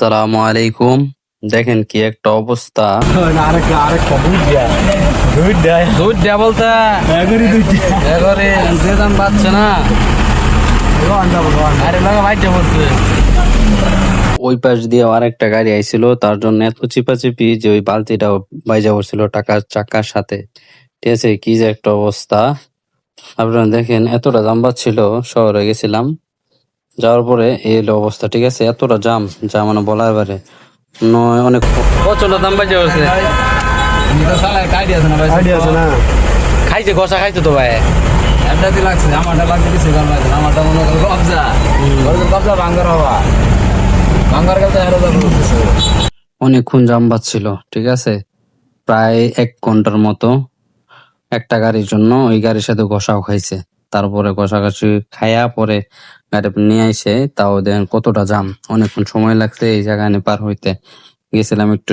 আসসালামু আলাইকুম। দেখেন কি একটা অবস্থা। আরেকটা আরেকটা দুধ দেয়া। দুধ দেয়। দুধ দেয়া বলতে? এগারি দুধ দেয়া। এবারে যে দাম পাচ্ছে না? আরে লাগা বাইটে বলছে। ওই পাশ দিয়ে আরেকটা গাড়ি আইছিল তার জন্য এত চিপাচিপি যে ওই বালতিটা বাইজা পড়ছিল টাকার চাকার সাথে। ঠিক আছে কি যে একটা অবস্থা। আপনারা দেখেন এতটা দাম ছিল শহরে গেছিলাম। যাওয়ার পরে এই হলো অবস্থা ঠিক আছে? এতটা জাম যা মানে বলার বারে নয় অনেক প্রচণ্ড দাম পড়ছে আইডিয়া খাইছে কষা খাইছে তো ভাই। এমনিতে লাগছে আমারটা লাগছে কিছু কারণ লাগছে আমারটা মনে করো কবজা। কবজা ভাঙ্গার হওয়া। ভাঙ্গার কাছে হেরো যাব অনেকক্ষণ জাম বাজছিল ঠিক আছে? প্রায় এক ঘণ্টার মতো একটা গাড়ির জন্য ওই গাড়ির সাথে ঘষাও খাইছে। তারপরে ঘষাঘষি খাইয়া পরে গাড়ি নিয়ে আইসে, তাও দেখেন কতটা জাম? অনেকক্ষণ সময় লাগছে এই জায়গায় পার হইতে। গেছিলাম একটু